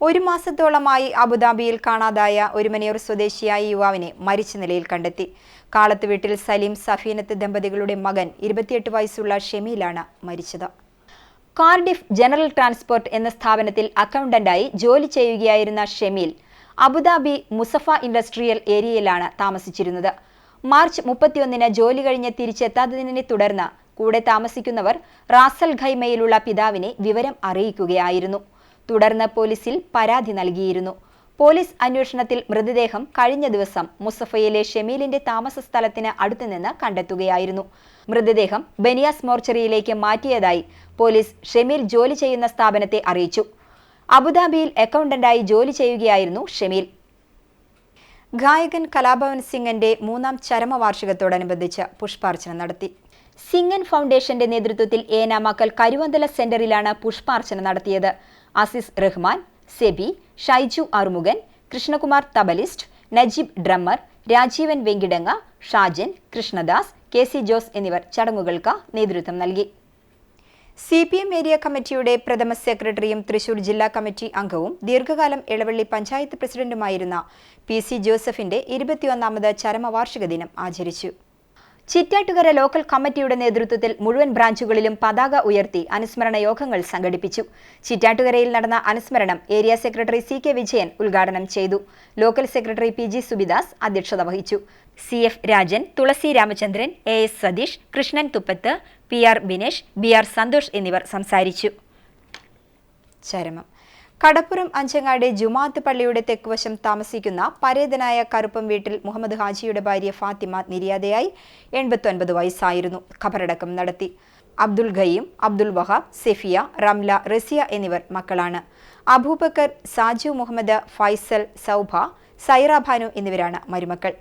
ഒരു മാസത്തോളമായി അബുദാബിയിൽ കാണാതായ ഒരു ഒരുമനിയൂർ സ്വദേശിയായ യുവാവിനെ മരിച്ച നിലയിൽ കണ്ടെത്തി. കാളത്ത് വീട്ടിൽ സലീം സഫീനത്ത് ദമ്പതികളുടെ മകൻ ഇരുപത്തിയെട്ട് വയസ്സുള്ള ഷെമിയിലാണ് മരിച്ചത്. കാർഡിഫ് ജനറൽ ട്രാൻസ്പോർട്ട് എന്ന സ്ഥാപനത്തിൽ അക്കൗണ്ടന്റായി ജോലി ചെയ്യുകയായിരുന്ന ഷെമീൽ അബുദാബി മുസഫ ഇൻഡസ്ട്രിയൽ ഏരിയയിലാണ് താമസിച്ചിരുന്നത്. മാർച്ച് മുപ്പത്തിയൊന്നിന് ജോലി കഴിഞ്ഞ് തിരിച്ചെത്താത്തതിനെ തുടർന്ന് കൂടെ താമസിക്കുന്നവർ റാസൽ ഖൈമയിലുള്ള പിതാവിനെ വിവരം അറിയിക്കുകയായിരുന്നു. തുടർന്ന് പോലീസിൽ പരാതി നൽകിയിരുന്നു. പോലീസ് അന്വേഷണത്തിൽ മൃതദേഹം കഴിഞ്ഞ ദിവസം മുസഫയിലെ ഷെമീലിന്റെ താമസ സ്ഥലത്തിന് അടുത്തുനിന്ന് കണ്ടെത്തുകയായിരുന്നു. മൃതദേഹം ബനിയാസ് മോർച്ചറിയിലേക്ക് മാറ്റിയതായി പോലീസ് ഷെമീൽ ജോലി ചെയ്യുന്ന സ്ഥാപനത്തെ അറിയിച്ചു. അബുദാബിയിൽ അക്കൗണ്ടന്റായി ജോലി ചെയ്യുകയായിരുന്നു ഷെമീൽ. ഗായകൻ കലാഭവൻ സിംഗിന്റെ മൂന്നാം ചരമവാർഷികത്തോടനുബന്ധിച്ച് പുഷ്പാർച്ചന നടത്തി. സിംഗൻ ഫൗണ്ടേഷന്റെ നേതൃത്വത്തിൽ ഏനാമാക്കൽ കരുവന്തല സെന്ററിലാണ് പുഷ്പാർച്ചന നടത്തിയത്. Aziz Rahman Sebi Shaiju Arumughan Krishnakumar tablist Najeeb drummer Rajeevan Venkitangu Shajan Krishnadas K C Jose എന്നിവർ ചടങ്ങുകൾക്ക് നേതൃത്വം നൽകി. സി പി എം ഏരിയ കമ്മിറ്റിയുടെ പ്രഥമ സെക്രട്ടറിയും തൃശൂർ ജില്ലാ കമ്മിറ്റി അംഗവും ദീർഘകാലം ഇളവള്ളി പഞ്ചായത്ത് പ്രസിഡന്റുമായിരുന്ന പി സി ജോസഫിന്റെ ഇരുപത്തിയൊന്നാമത് ചരമവാർഷിക ദിനം ആചരിച്ചു. ചിറ്റാറ്റുകര ലോക്കൽ കമ്മിറ്റിയുടെ നേതൃത്വത്തിൽ മുഴുവൻ ബ്രാഞ്ചുകളിലും പതാക ഉയർത്തി അനുസ്മരണ യോഗങ്ങൾ സംഘടിപ്പിച്ചു. ചിറ്റാറ്റുകരയിൽ നടന്ന അനുസ്മരണം area secretary C K Vijayan ഉദ്ഘാടനം ചെയ്തു. Local secretary P G Subidas അധ്യക്ഷത വഹിച്ചു. C F Rajan Thulasi Ramachandran A S Satheesh Krishnan Thuppath P R Binesh B R Santhosh എന്നിവർ സംസാരിച്ചു. ചരമം. കടപ്പുറം അഞ്ചങ്ങാട് ജുമാത്ത് പള്ളിയുടെ തെക്കുവശം താമസിക്കുന്ന പരേതനായ കറുപ്പം വീട്ടിൽ മുഹമ്മദ് ഹാജിയുടെ ഭാര്യ ഫാത്തിമ നിര്യാതയായി എൺപത്തൊൻപത് വയസ്സായിരുന്നു. ഖബറടക്കം നടത്തി. അബ്ദുൽ ഖയീം അബ്ദുൽ വഹാബ് സെഫിയ റംല റസിയ എന്നിവർ മക്കളാണ്. അബൂബക്കർ സാജു മുഹമ്മദ് ഫൈസൽ സൗഭ സൈറ ഭാനു എന്നിവരാണ് മരുമക്കൾ.